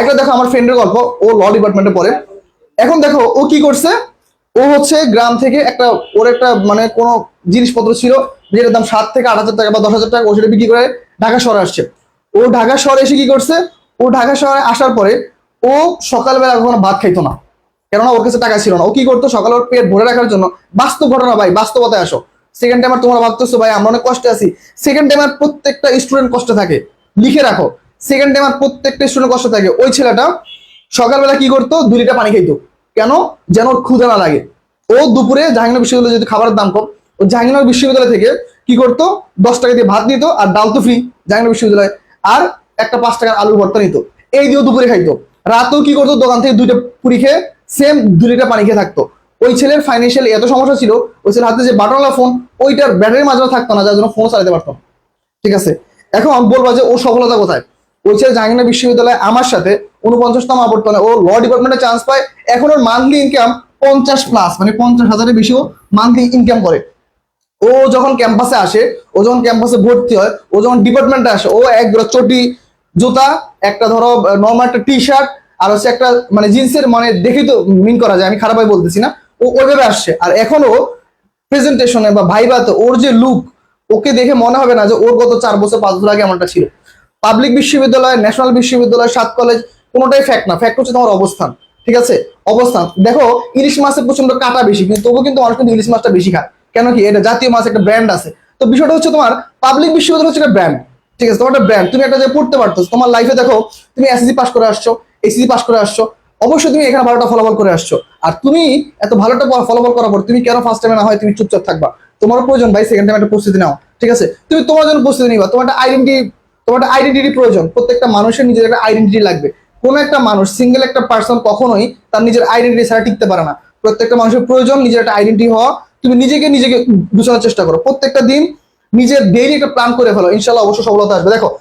একটা দেখো আমার ফ্রেন্ডের গল্প, ও ল ডিপার্টমেন্টে পড়ে। এখন দেখো, ও কি করছে? ও হচ্ছে গ্রাম থেকে একটা, ওর একটা মানে কোনো জিনিসপত্র ছিল, যেটার দাম সাত থেকে আট হাজার টাকা বা দশ হাজার টাকা, ও সেটা বিক্রি করে ঢাকা শহরে আসছে। ও ঢাকা শহরে এসে কি করছে? ও ঢাকা শহরে আসার পরে ও সকালবেলা কখনো ভাত খাইতো না। কেননা ওর কাছে টাকা ছিল না। ও কি করতো? সকালে ওর পেট ভরে রাখার জন্য বাস্তব ঘটনা ভাই, বাস্তবতায় আসো। সেকেন্ড টাইম আর তোমরা ভাবতেছো, ভাই, আমরা অনেক কষ্টে আছি। সেকেন্ড টাইম আর প্রত্যেকটা স্টুডেন্ট কষ্টে থাকে। লিখে রাখো। সেকেন্ড টাইম আর প্রত্যেকটা স্টুডেন্ট কষ্ট থাকে। ওই ছেলেটা সকালবেলা কি করতো? দুই লিটার পানি খাইতো। কেন? যেন ক্ষুধা না লাগে। ও দুপুরে জাহাঙ্গীর বিশ্ববিদ্যালয়ে যদি খাবারের দাম কম, ও জাহাঙ্গীরনগর বিশ্ববিদ্যালয় থেকে কি করতো? দশ টাকা দিয়ে ভাত নিত আর ডাল তো ফ্রি জাহাঙ্গীর বিশ্ববিদ্যালয়। আর একটা পাঁচ টাকার আলুর ভর্তা নিত। এই দিয়েও দুপুরে খাইতো। রাতেও কি করতো? দোকান থেকে দুইটা পুরি খেয়ে সেম দুই লিটার পানি খেয়ে থাকতো। ওই ছেলের ফাইন্যান্সিয়ালি এত সমস্যা ছিল, ওই ছেলের হাতে যে বাটনওয়ালা ফোন ওইটার ব্যাটারি মাঝে থাকতো না, যার জন্য ফোন চালাতে পারতো ঠিক আছে? এখন বলবা যে ও সফলতা কোথায়? ওই ছেলে জাহাঙ্গীরনগর বিশ্ববিদ্যালয়ে আমার সাথে উনপঞ্চাশতম আবর্তনে ও ল ডিপার্টমেন্টে চান্স পায়। এখন ওর মান্থলি ইনকাম পঞ্চাশ প্লাস মানে পঞ্চাশ হাজারের বেশি ও মান্থলি ইনকাম করে। ও যখন ক্যাম্পাসে আসে, ও যখন ক্যাম্পাসে ভর্তি হয়, ও যখন ডিপার্টমেন্টে আসে, ও এক চটি জুতা, একটা ধরো নর্মাল একটা টি শার্ট আর হচ্ছে একটা মানে জিন্সের মানে দেখেই তো মিন করা যায়, আমি খারাপভাবে বলতেছি না। ও ওইভাবে আসছে। আর এখনও প্রেজেন্টেশনে বা ভাইবাতে ওর যে লুক ওকে দেখে মনে হবে না যে ওর গত চার বছর, পাঁচ বছর আগে এমনটা ছিল। পাবলিক বিশ্ববিদ্যালয়, ন্যাশনাল বিশ্ববিদ্যালয়, সাত কলেজ কোনোটাই ফ্যাক্ট না। ফ্যাক্ট হচ্ছে তোমার অবস্থান, ঠিক আছে? অবস্থান। দেখো, ইলিশ মাছের প্রচণ্ড কাটা বেশি, কিন্তু তবু কিন্তু মানুষ কিন্তু ইলিশ মাছটা বেশি খায়। কেন কি? এটা জাতীয় মাছ, একটা ব্র্যান্ড আছে। তো বিষয়টা হচ্ছে তোমার, পাবলিক বিশ্ববিদ্যালয় হচ্ছে একটা ব্র্যান্ড ঠিক আছে? তোমার একটা ব্র্যান্ড তুমি একটা যে পড়তে পারতো। তোমার লাইফে দেখো, তুমি এসএসসি পাস করে আসছো এসএসসি পাস করে আসছো, অবশ্যই তুমি এখানে ভালোটা ফলাফল করে আসছো। আর তুমি এত ভালোটা ফলাফল করার পর তুমি কেন ফার্স্ট টাইমে না হয় তুমি চুপচাপ থাকবা? তোমার প্রয়োজন, ভাই সেকেন্ড টাইম একটা প্রস্তুতি নাও, ঠিক আছে? তুমি তোমার জন্য প্রস্তুতি নিবা। তোমার একটা আইডেন্টি তোমার একটা আইডেন্টিটি প্রয়োজন। প্রত্যেকটা মানুষের নিজের একটা আইডেন্টিটি লাগবে। কোনো একটা মানুষ সিঙ্গেল একটা পার্সন কখনোই তার নিজের আইডেন্টিটি ছাড়া টিকতে পারে না। প্রত্যেকটা মানুষের প্রয়োজন নিজের একটা আইডেন্টি হওয়া। তুমি নিজেকে নিজেকে গুছানোর চেষ্টা করো। প্রত্যেকটা দিন নিজের ডেইলি একটা প্ল্যান করে ফেলো। ইনশাল্লাহ অবশ্য সফলতা আসবে। দেখো